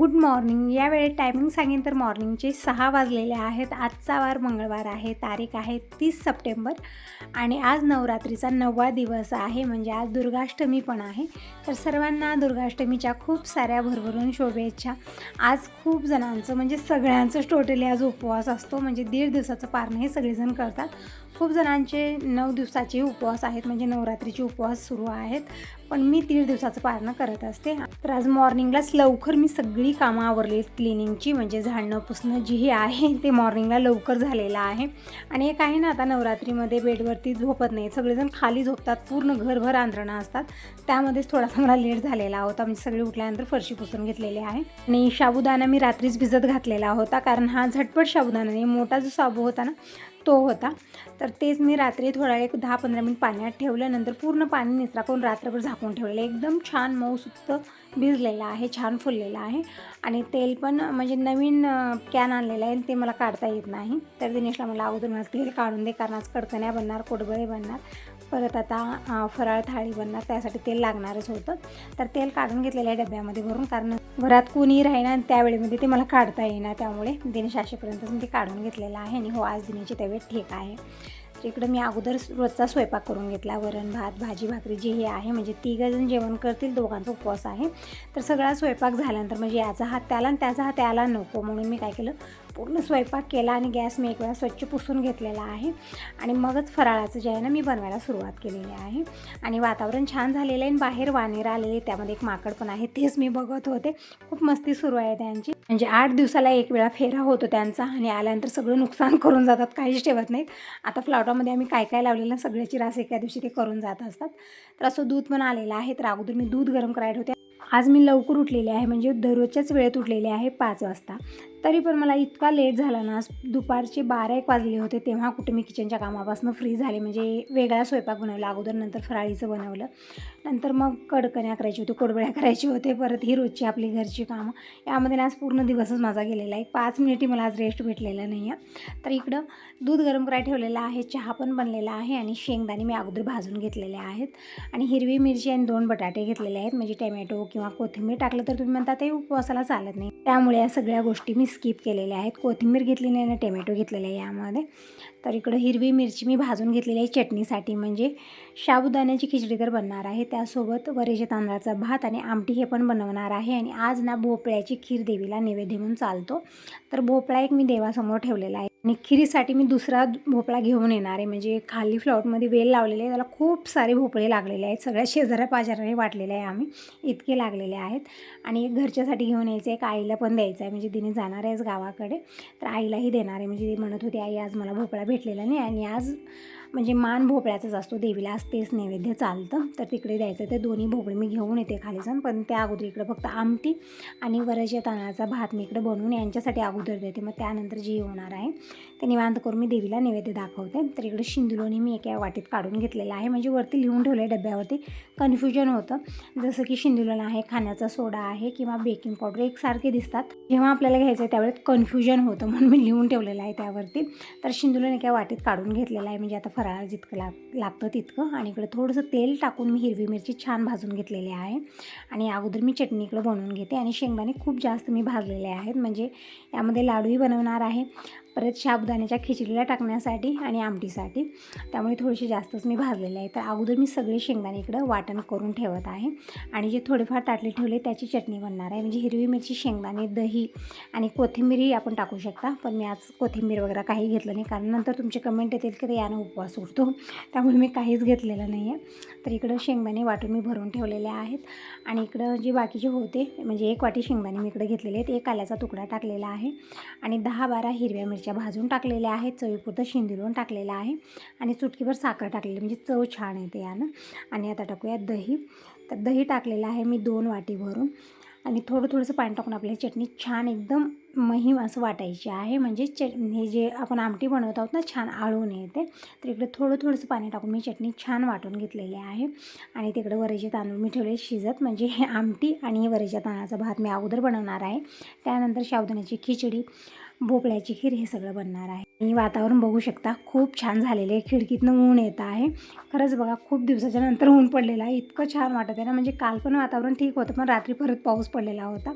Good morning. या वेळेत timing सांगेन तर मॉर्निंगचे सहा वाजलेले आहेत. आजचा वार मंगळवार आहे. तारीख आहे तीस सप्टेंबर आणि आज नवरात्रीचा नववा दिवस आहे. म्हणजे आज दुर्गाष्टमी पण आहे. तर सर्वांना दुर्गाष्टमीच्या खूप साऱ्या भरभरून शुभेच्छा. आज खूप जणांचं म्हणजे सगळ्यांचंच टोटली आज उपवास असतो. म्हणजे दीड दिवसाचं पारणं हे सगळेजण करतात. खूप जणांचे नऊ दिवसाचे उपवास आहेत म्हणजे नवरात्रीचे उपवास सुरू आहेत पण मी दीड दिवसाचं पारणं करत असते. तर आज मॉर्निंगलाच लवकर मी सगळी कामं आवरली क्लिनिंगची म्हणजे झाडणं पुसणं जी हे आहे ते मॉर्निंगला लवकर झालेलं आहे. आणि एक आहे ना आता नवरात्रीमध्ये बेडवरती झोपत नाही सगळेजण खाली झोपतात पूर्ण घरभर आंधरणं असतात. त्यामध्येच थोडासा मला लेट झालेला होता. म्हणजे सगळे उठल्यानंतर फरशी पुसून घेतलेली आहे. आणि साबुदाणा मी रात्रीच भिजत घातलेला होता कारण हा झटपट साबुदाणा नाही मोठा जो साबू होता ना तो होता. तर तेच मी रात्री थोडा एक दहा पंधरा मिनिट पाण्यात ठेवलं. नंतर पूर्ण पाणी निचरा करून रात्रभर झाकून ठेवलेलं. एकदम छान मऊसुक्त भिजलेला आहे छान फुललेला आहे. आणि तेल पण म्हणजे नवीन कॅन आणलेलं आहे. ते मला काढता येत नाही. तर दिनेशला मला अगोदर मला तेल काढून दे कारण आज कडकण्या बनणार कोडबळे बनणार. परत आता फराळ थाळी बनणार त्यासाठी तेल लागणारच होतं. तर तेल काढून घेतलेलं आहे डब्यामध्ये भरून कारण घरात कोणी राहीना आणि त्यावेळेमध्ये ते मला काढता येईना त्यामुळे दिनेश मी ते काढून घेतलेलं आहे आणि हो आज दिनेची तब्येत ठीक आहे. तर इकडं मी अगोदर रोजचा स्वयंपाक करून घेतला वरण भात भाजी भाकरी जे हे आहे म्हणजे तिघंजण जेवण करतील दोघांचा उपवास आहे. तर सगळा स्वयंपाक झाल्यानंतर म्हणजे याचा हात त्याला आणि त्याचा हात त्याला नको म्हणून मी काय केलं पूर्ण स्वयंपाक केला आणि गॅस मी एक वेळा स्वच्छ पुसून घेतलेला आहे. आणि मगच फराळाचं जे आहे ना मी बनवायला सुरुवात केलेली आहे. आणि वातावरण छान झालेलं आहे आणि बाहेर वानेर आलेले त्यामध्ये एक माकड पण आहे तेच मी बघत होते. खूप मस्ती सुरू आहे त्यांची. म्हणजे आठ दिवसाला एक वेळा फेरा होतो त्यांचा आणि आल्यानंतर सगळं नुकसान करून जातात काहीच ठेवत नाहीत. आता फ्लॉटामध्ये आम्ही काय काय लावलेलं सगळ्याची रास एका दिवशी ते करून जात असतात. तर असं दूध पण आलेलं आहे तर अगोदर मी दूध गरम करायला होते आज मी लवकर उठलेले आहे म्हणजे दररोजच्याच वेळेत उठलेले आहे पाच वाजता. तरी पण मला इतका लेट झाला ना दुपारचे बारा एक वाजले होते तेव्हा कुठे मी किचनच्या कामापासून फ्री झाले म्हणजे वेगळा स्वयंपाक बनवला अगोदर नंतर फराळीचं बनवलं. नंतर मग कडकण्या करायची होती कोडबड्या करायची होते परत ही रोजची आपली घरची कामं. यामध्ये आज पूर्ण दिवसच माझा गेलेला आहे पाच मिनिटही मला आज रेस्ट भेटलेला नाही आहे. तर इकडं दूध गरम करायला ठेवलेलं आहे चहा पण बनलेला आहे आणि शेंगदाणे मी अगोदर भाजून घेतलेले आहेत. आणि हिरवी मिरची आणि दोन बटाटे घेतलेले आहेत म्हणजे टमॅटो किंवा किंवा कोथिंबीर टाकलं तर तुम्ही म्हणता ते उपवासाला चालत नाही. त्यामुळे या सगळ्या गोष्टी मी स्किप केलेल्या आहेत. कोथिंबीर घेतलेली आहे आणि टोमॅटो घेतलेले आहे यामध्ये. तर इकडं हिरवी मिरची मी भाजून घेतलेली आहे चटणीसाठी. म्हणजे शाबुदाण्याची खिचडी तर बनणार आहे. त्यासोबत वरेच्या तांदळाचा भात आणि आमटी हे पण बनवणार आहे. आणि आज ना भोपळ्याची खीर देवीला नैवेद्य म्हणून चालतो. तर भोपळा एक मी देवासमोर ठेवलेला आहे. आणि खिरीसाठी मी दुसरा भोपळा घेऊन येणार आहे. म्हणजे खाली फ्लॉटमध्ये वेल लावलेले आहे त्याला खूप सारे भोपळे लागलेले आहेत. सगळ्या शेजाऱ्या पाजाऱ्याने वाटलेले आहे आम्ही. इतके लागलेले आहेत. आणि एक घरच्यासाठी घेऊन यायचं आहे एक आईला पण द्यायचं आहे म्हणजे तिने जाणार आहेच गावाकडे. तर आईलाही देणार आहे. म्हणजे ती म्हणत होती आई आज मला भोपळा भेटलेला नाही आणि आज म्हणजे मान भोपळ्याचाच असतो देवीला आज तेच नैवेद्य चालतं. तर तिकडे द्यायचं ते दोन्ही भोपळे मी घेऊन येते खाली जाऊन. पण त्या अगोदर इकडं फक्त आमटी आणि वरच्या तांदळाचा भात मी इकडे बनवून यांच्यासाठी अगोदर देते. मग त्यानंतर जे होणार आहे ते निवांत करून मी देवीला नैवेद्य दाखवते. तर इकडे शिंदुलोनी मी एका वाटीत काढून घेतलेलं आहे. म्हणजे वरती लिहून ठेवलं आहे डब्यावरती. कन्फ्युजन होतं. जसं की शिंदुलोन आहे खाण्याचा सोडा आहे किंवा बेकिंग पावडर एकसारखे दिसतात. जेव्हा आपल्याला घ्यायचं आहे त्यावेळेस कन्फ्युजन होतं म्हणून मी लिहून ठेवलेलं आहे त्यावरती. तर शिंदुलोन एका वाटीत काढून घेतलेलं आहे. म्हणजे आता फराळा जितकं लाग लागतं तितकं. आणि इकडं थोडंसं तेल टाकून मी हिरवी मिरची छान भाजून घेतलेली आहे. आणि अगोदर मी चटणी इकडं बनवून घेते. आणि शेंगदाणे खूप जास्त मी भाजलेले आहेत. म्हणजे यामध्ये लाडूही बनवणार आहे. परत साबुदाण्याच्या खिचडीला टाकण्यासाठी आणि आमटीसाठी. त्यामुळे थोडेसे जास्तच मी भाजलेले आहे. तर अगोदर मी सगळे शेंगदाणे इकडं वाटण करून ठेवत आहे. आणि जे थोडेफार ताटले ठेवले त्याची चटणी बनणार आहे. म्हणजे हिरवी मिरची शेंगदाणे दही आणि कोथिंबीरही आपण टाकू शकता. पण मी आज कोथिंबीर वगैरे काही घेतलं नाही. कारण नंतर तुमचे कमेंट येतील की यानं उपवास उठतो त्यामुळे मी काहीच घेतलेलं नाही आहे तर इकडं शेंगदाणे वाटून मी भरून ठेवलेले आहेत. आणि इकडं जे बाकीचे होते म्हणजे एक वाटी शेंगदाणे मी इकडे घेतलेले आहेत. एक आल्याचा तुकडा टाकलेला आहे. आणि दहा बारा हिरव्या मिरच्या भाजून टाकलेल्या आहेत चवीपुरतं शिंदिरून टाकलेलं आहे आणि चुटकीभर साखर टाकलेली म्हणजे चव छान येते यानं. आणि आता टाकूया दही. तर दही टाकलेलं आहे मी दोन वाटी भरून. आणि थोडं थोडंसं पाणी टाकून आपल्याला चटणी छान एकदम महिम असं वाटायची आहे. म्हणजे चट हे जे आपण आमटी बनवत आहोत ना छान आळून येते. तर इकडे थोडं थोडंसं पाणी टाकून मी चटणी छान वाटून घेतलेली आहे. आणि तिकडे वरीचे तांदूळ मी ठेवले शिजत. म्हणजे हे आमटी आणि वरीच्या तांदळाचा भात मी अगोदर बनवणार आहे. त्यानंतर शावदाण्याची खिचडी भोपळ्याची खीर हे सगळं बनणार आहे. आणि वातावरण बघू शकता. खूप छान झालेले आहे. खिडकीतनं ऊन येत आहे. खरंच बघा खूप दिवसाच्या नंतर ऊन पडलेलं आहे. इतकं छान वाटत आहे ना. म्हणजे काल पण वातावरण ठीक होतं पण रात्री परत पाऊस पडलेला होता.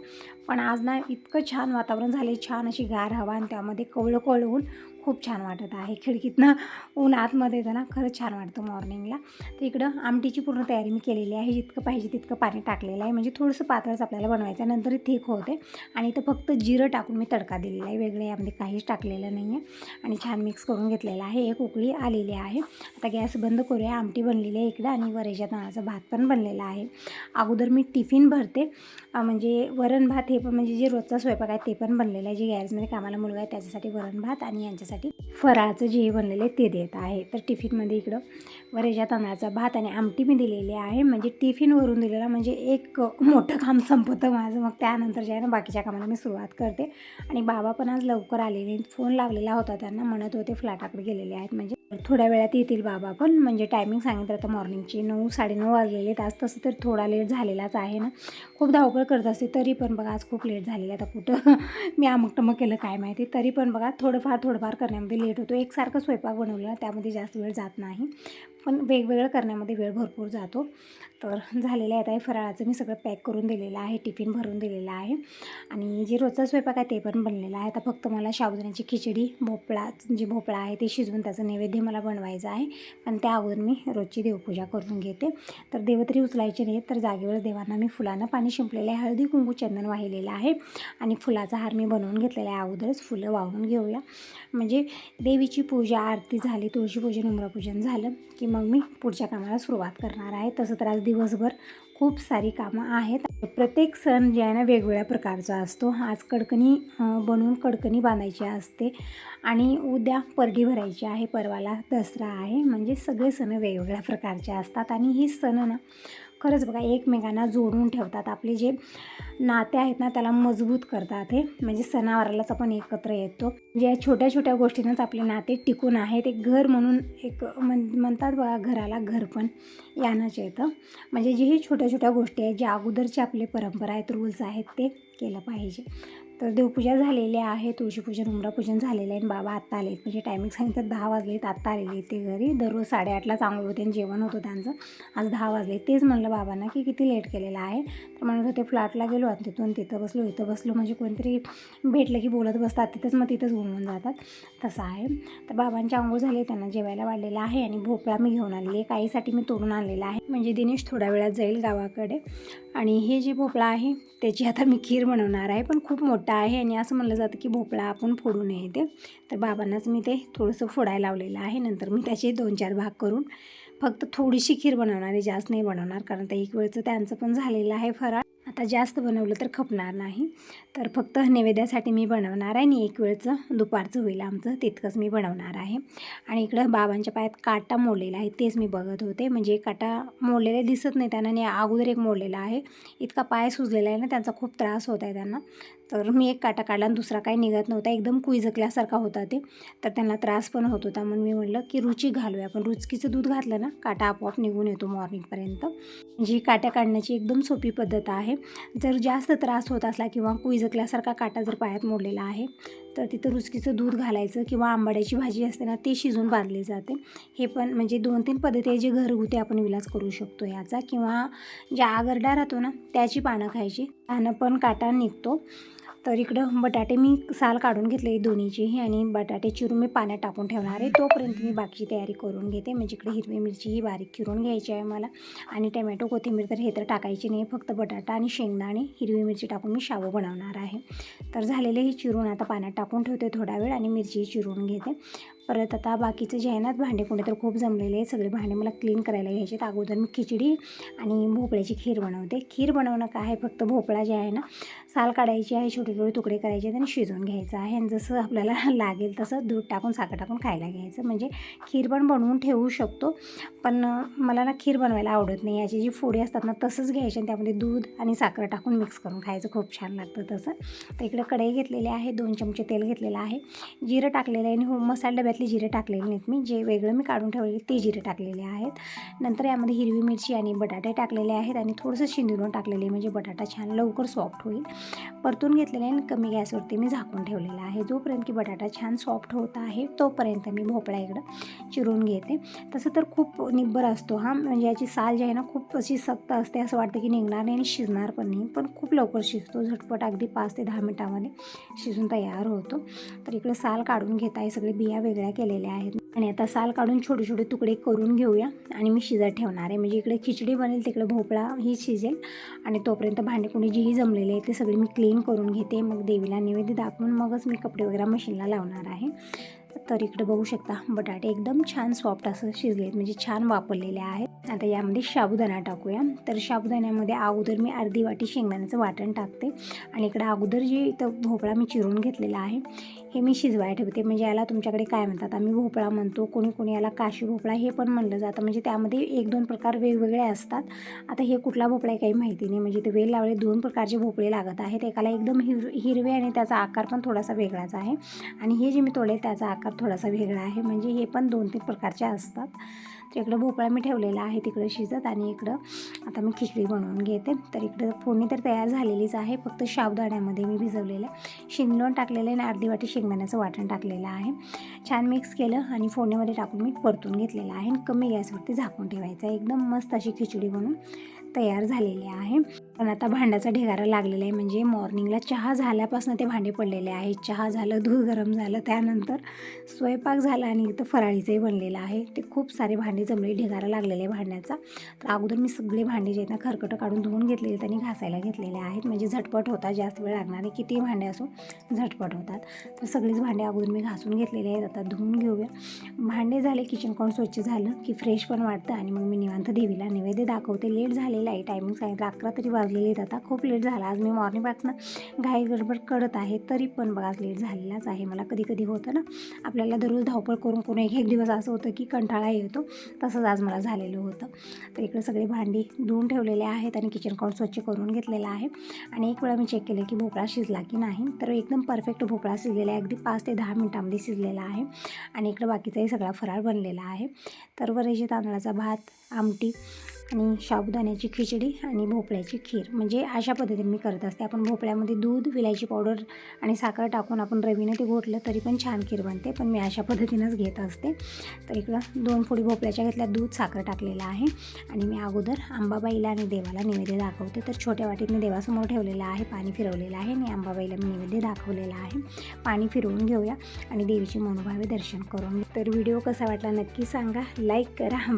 पण आज ना इतकं छान वातावरण झाले छान अशी गार हवा आणि त्यामध्ये कवळं कवळवून ऊन. खूप छान वाटत आहे. खिडकीतनं ऊन आतमध्ये येतं ना खरंच छान वाटतं मॉर्निंगला तर इकडं आमटीची पूर्ण तयारी मी केलेली आहे. जितकं पाहिजे तितकं पाणी टाकलेलं आहे. म्हणजे थोडंसं पातळच आपल्याला बनवायचं आहे. नंतर थिक होते. आणि इथं फक्त जिरं टाकून मी तडका दिलेला आहे. वेगळं यामध्ये काहीच टाकलेलं नाही आहे आणि छान मिक्स करून घेतलेलं आहे. एक उकळी आलेली आहे. आता गॅस बंद करूया. आमटी बनलेली आहे इकडं. आणि वरेच्या तणाचा भात पण बनलेला आहे. अगोदर मी टिफिन भरते. म्हणजे वरण भात हे पण म्हणजे जे रोजचा स्वयंपाक आहे ते पण बनलेलं आहे. जे गॅरेजमध्ये कामाला मुलगा आहे त्याच्यासाठी वरण भात आणि यांच्यासाठी फराळाचं जे बनलेलं आहे ते देत आहे. तर टिफिनमध्ये इकडं वरेच्या तांदळाचा भात आणि आमटी मी दिलेली आहे. म्हणजे टिफिनवरून दिलेला म्हणजे एक मोठं काम संपतं माझं. मग त्यानंतर जे आहे ना बाकीच्या कामाला मी सुरुवात करते. आणि बाबा पण आज लवकर आलेले फोन लावलेला होता त्यांना. म्हणत होते फ्लॅटाकडे गेलेले आहेत. म्हणजे थोड्या वेळात येतील बाबा पण म्हणजे टायमिंग सांगितलं तर मॉर्निंगची नऊ साडेनऊ वाजलेले आहेत. आज तसं तर थोडा लेट झालेलाच आहे ना. खूप धावपळ करत असते तरी पण बघा आज खूप लेट झालेला आता कुठं मी आमकटमक केलं काय माहिती? तरी पण बघा थोडंफार थोडंफार करण्यामध्ये लेट होतो. एकसारखं स्वयंपाक बनवलं त्यामध्ये जास्त वेळ जात नाही. पण वेगवेगळं करण्यामध्ये वेळ भरपूर जातो. तर झालेलं आहे आता हे फराळाचं. मी सगळं पॅक करून दिलेलं आहे टिफिन भरून दिलेलं आहे. आणि जे रोजचा स्वयंपाक आहे ते पण बनलेलं आहे. आता फक्त मला शाबुदाण्याची खिचडी भोपळा जे भोपळा आहे ते शिजवून त्याचं नैवेद्य मला बनवायचं आहे. पण त्या अगोदर मी रोजची देवपूजा करून घेते. तर देवतरी उचलायचे नाही तर जागेवर देवांना मी फुलांना पाणी शिंपलेलं आहे. हळदी कुंकू चंदन वाहिलेलं आहे. आणि फुलाचा हार मी बनवून घेतलेला आहे अगोदरच. फुलं वाहून घेऊया. म्हणजे देवीची पूजा आरती झाली तुळशीपूजन उम्रपूजन झालं की मग मी पुढच्या कामाला सुरुवात करणार आहे. तसं तर आज दिवसभर खूप सारी कामं आहेत. प्रत्येक सण जे आहे ना वेगवेगळ्या प्रकारचा असतो. आज कडकणी बनवून कडकणी बांधायची असते आणि उद्या परडी भरायची आहे परवाला दसरा आहे. म्हणजे सगळे सण वेगवेगळ्या प्रकारचे असतात आणि ही सण ना खरंच बघा एकमेकांना जोडून ठेवतात. आपले जे नाते आहेत ना त्याला मजबूत करतात हे. म्हणजे सणावारालाच आपण एकत्र येतो. म्हणजे जे छोट्या छोट्या गोष्टींनाच आपले नाते टिकून आहेत. एक घर म्हणून एक म्हण म्हणतात बघा घराला घर पण यानंच येतं. म्हणजे जे ही छोट्या छोट्या गोष्टी आहेत ज्या अगोदरचे आपले परंपरा आहेत रूल्स आहेत ते केलं पाहिजे. तर देवपूजा झालेली आहे तुळशीपूजन उमरापूजन झालेलं आहे आणि बाबा आत्ता आले म्हणजे टायमिंग सांगितलं दहा वाजलेत आत्ता आलेले ते घरी. दररोज साडेआठलाच आंघोळ होते आणि जेवण होतं त्यांचं. आज दहा वाजले तेच म्हणलं बाबांना की किती लेट केलेलं आहे. तर म्हणत होते फ्लॅटला गेलो आणि तिथून तिथं बसलो इथं बसलो. म्हणजे कोणतरी भेटलं की बोलत बसतात. तिथंच मग तिथंच घुमून जातात. तसं आहे. तर बाबांची आंघोळ झाली त्यांना जेवायला वाढलेलं आहे आणि भोपळा मी घेऊन आलेली आहे. काहीसाठी मी तोडून आणलेला आहे. म्हणजे दिनेश थोड्या वेळात जाईल गावाकडे. आणि हे जे भोपळा आहे त्याची आता मी खीर बनवणार आहे. पण खूप मोठी आहे आणि असं म्हणलं जातं की भोपळा आपण फोडू नये ते तर बाबांनाच मी ते थोडंसं फोडायला लावलेलं आहे. नंतर मी त्याचे दोन चार भाग करून फक्त थोडीशी खीर बनवणार आहे. जास्त नाही बनवणार कारण ते एक वेळचं त्यांचं पण झालेलं आहे फराळ. आता जास्त बनवलं तर खपणार नाही. तर फक्त नैवेद्यासाठी मी बनवणार आहे आणि एक वेळचं दुपारचं होईल आमचं तितकंच मी बनवणार आहे. आणि इकडं बाबांच्या पायात काटा मोडलेला आहे तेच मी बघत होते. म्हणजे काटा मोडलेले दिसत नाही त्यांना आणि अगोदर एक मोडलेला आहे. इतका पाय सुजलेला आहे ना त्यांचा खूप त्रास होत आहे त्यांना. तर मी एक काटा काढला आणि दुसरा काही निघत नव्हता. एकदम कुईजकल्यासारखा होता ते. तर त्यांना त्रास पण होत होता. म्हणून मी म्हटलं की रुची घालूया. पण रुचकीचं दूध घातलं ना काटा आपोआप निघून येतो मॉर्निंगपर्यंत जी काट्या काढण्याची एकदम सोपी पद्धत आहे जर जास्त त्रास होत असला किंवा कुईजकल्यासारखा काटा जर पायात मोडलेला आहे तर तिथं रुचकीचं दूध घालायचं किंवा आंबाड्याची भाजी असते ना ते शिजून बांधली जाते. हे पण म्हणजे दोन तीन पद्धती आहे जे घरगुती आपण विलाज करू शकतो याचा. किंवा ज्या आगरडा राहतो ना त्याची पानं खायची. पानं पण काटा निघतो. तर इकडं बटाटे मी साल काढून घेतले दोन्हीचीही आणि बटाटे चिरून मी पाण्यात टाकून ठेवणार आहे. तोपर्यंत मी बाकीची तयारी करून घेते. म्हणजे इकडे हिरवी मिरची ही बारीक चिरून घ्यायची आहे मला. आणि टमॅटो कोथिंबीर तर हे तर टाकायची नाही. फक्त बटाटा आणि शेंगदाणे हिरवी मिरची टाकून मी शावं बनवणार आहे. तर झालेले हे चिरून आता पाण्यात टाकून ठेवते थोडा वेळ आणि मिरची चिरून घेते. परत आता बाकीचे जे आहे ना भांडे कोणते तर खूप जमलेले आहे सगळे भांडे मला क्लीन करायला घ्यायचे आहेत अगोदर मी खिचडी आणि भोपळ्याची खीर बनवते. खीर बनवणं काय आहे? फक्त भोपळा जे आहे ना साल काढायची आहे छोटे छोटे तुकडे करायचे आहेत आणि शिजवून घ्यायचं आहे. आणि जसं आपल्याला लागेल तसं दूध टाकून साखर टाकून खायला घ्यायचं. म्हणजे खीर पण बनवून ठेवू शकतो. पण मला ना खीर बनवायला आवडत नाही. याची जी फोडी असतात ना तसंच घ्यायची आणि त्यामध्ये दूध आणि साखर टाकून मिक्स करून खायचं. खूप छान लागतं तसं. तर इकडे कढई घेतलेली आहे. दोन चमचे तेल घेतलेलं आहे. जिरं टाकलेलं आहे आणि हो मसाला डब्यातले जिरे टाकलेले नाहीत मी. जे वेगळं मी काढून ठेवलेले ते जिरे टाकलेले आहेत. नंतर यामध्ये हिरवी मिरची आणि बटाटे टाकलेले आहेत आणि थोडंसं शिंदून टाकलेले म्हणजे बटाटा छान लवकर सॉफ्ट होईल. परतून घेतलेले आहे आणि कमी गॅसवरती मी झाकून ठेवलेला आहे. जोपर्यंत की बटाटा छान सॉफ्ट होत आहे तोपर्यंत मी भोपळा इकडं चिरून घेते. तसं तर खूप निब्बर असतो हा. म्हणजे याची साल जी आहे ना खूप अशी सक्त असते असं वाटतं की निघणार नाही आणि शिजणार पण नाही. पण खूप लवकर शिजतो. झटपट अगदी पाच ते दहा मिनटामध्ये शिजून तयार होतो. तर इकडे साल काढून घेत आहे सगळे बिया वेगळ्या केलेल्या आहेत. आणि आता साल काढून छोटे छोटे तुकडे करून घेऊया. आणि मी शिजत ठेवणार आहे. म्हणजे इकडे खिचडी बनेल तिकडे भोपळा ही शिजेल. आणि तोपर्यंत भांडे कोणी जेही जमलेले आहे ते सगळी मी क्लीन करून घेते. मग देवीला नैवेद्य दाखवून मगच मी कपडे वगैरे मशीनला लावणार आहे. तर इकडे बघू शकता बटाटे एकदम छान सॉफ्ट असं शिजलेत. म्हणजे छान वापरलेले आहेत. आता यामध्ये साबुदाणा टाकूया. तर साबुदाण्यामध्ये अगोदर मी अर्धी वाटी शेंगदाण्याचं वाटण टाकते. आणि इकडं अगोदर जे इथं भोपळा मी चिरून घेतलेला आहे हे मी शिजवायला ठेवते. म्हणजे याला तुमच्याकडे काय म्हणतात आम्ही भोपळा म्हणतो कोणी कोणी याला काशी भोपळा हे पण म्हणलं जातं. म्हणजे त्यामध्ये एक दोन प्रकार वेगवेगळे असतात. आता हे कुठला भोपळा आहे काही माहिती नाही. म्हणजे ते वेल लावले दोन प्रकारचे भोपळे लागत आहेत. एकाला एकदम हिर हिरवे आणि त्याचा आकार पण थोडासा वेगळाच आहे. आणि हे जे मी तोडले त्याचा आकार थोडासा वेगळा आहे. म्हणजे हे पण दोन तीन प्रकारचे असतात. तर इकडं भोपळा मी ठेवलेला आहे तिकडं शिजत आणि इकडं आता मी खिचडी बनवून घेते. तर इकडं फोडणी तर तयार झालेलीच आहे फक्त शाबदाण्यामध्ये मी भिजवलेलं आहे. शिंगलोण टाकलेलं आहे आणि अर्धी वाटी शेंगदाण्याचं वाटण टाकलेलं आहे. छान मिक्स केलं आणि फोडणीमध्ये टाकून मी परतून घेतलेलं आहे आणि कमी गॅसवरती झाकून ठेवायचं आहे. एकदम मस्त अशी खिचडी बनवून तयार झालेली आहे. पण आता भांड्याचा ढिगारा लागलेला आहे. म्हणजे मॉर्निंगला चहा झाल्यापासून ते भांडे पडलेले आहेत चहा झालं दूध गरम झालं त्यानंतर स्वयंपाक झाला आणि इथं फराळीचंही बनलेलं आहे. ते खूप सारे भांडे जमले ढिगारा लागलेला आहे भांड्याचा. तर अगोदर मी सगळे भांडे जे आहेत ना खरकटं काढून धुवून घेतलेले त्यांनी घासायला घेतलेले आहेत. म्हणजे झटपट होतात जास्त वेळ लागणारे किती भांडे असो झटपट होतात. तर सगळीच भांडे अगोदर मी घासून घेतलेले आहेत. आता धुवून घेऊया. भांडे झाले किचन कोण स्वच्छ झालं की फ्रेश पण वाटतं. आणि मग मी निवांत देवीला नैवेद्य दाखवते. लेट झालेलं आहे टायमिंग सांगितलं. अकरा तरी वाजलेले आहेत आता खूप लेट झाला. आज मी मॉर्निंगपासून घाई गडबड करत आहे तरी पण बघा आज लेट झालेलाच आहे. मला कधी कधी होतं ना आपल्याला दररोज धावपळ करून करून एक एक दिवस असं होतं की कंटाळा येतो. तसंच आज मला झालेलं होतं. तर इकडे सगळे भांडी धुवून ठेवलेले आहेत आणि किचन काउंट स्वच्छ करून घेतलेलं आहे. आणि एक वेळा मी चेक केलं की भोपळा शिजला की नाही. तर एकदम परफेक्ट भोपळा शिजलेला आहे. अगदी पाच ते दहा मिनटामध्ये शिजलेला आहे. आणि इकडं बाकीचाही सगळा फराळ बनलेला आहे. तर वरची तांदळाचा भात आमटी आणि साबुदाण्याची खिचडी आणि भोपळ्याची खीर. म्हणजे अशा पद्धतीने मी करत असते. आपण भोपळ्यामध्ये दूध विलायची पावडर आणि साखर टाकून आपण रवीनं ते घोटलं तरी पण छान खीर बनते. पण मी अशा पद्धतीनंच घेत असते. तर इकडं दोन फोडी भोपळ्याच्या घेतल्या दूध साखर टाकलेलं आहे. आणि मी अगोदर आंबाबाईला आणि देवाला नैवेद्य दाखवते. तर छोट्या वाटीत मी देवासमोर ठेवलेलं आहे. पाणी फिरवलेलं आहे. आणि आंबाबाईला मी नैवेद्य दाखवलेलं आहे. पाणी फिरवून घेऊया आणि देवीचे मनोभावे दर्शन करून. तर व्हिडिओ कसा वाटला नक्की सांगा. लाईक करा.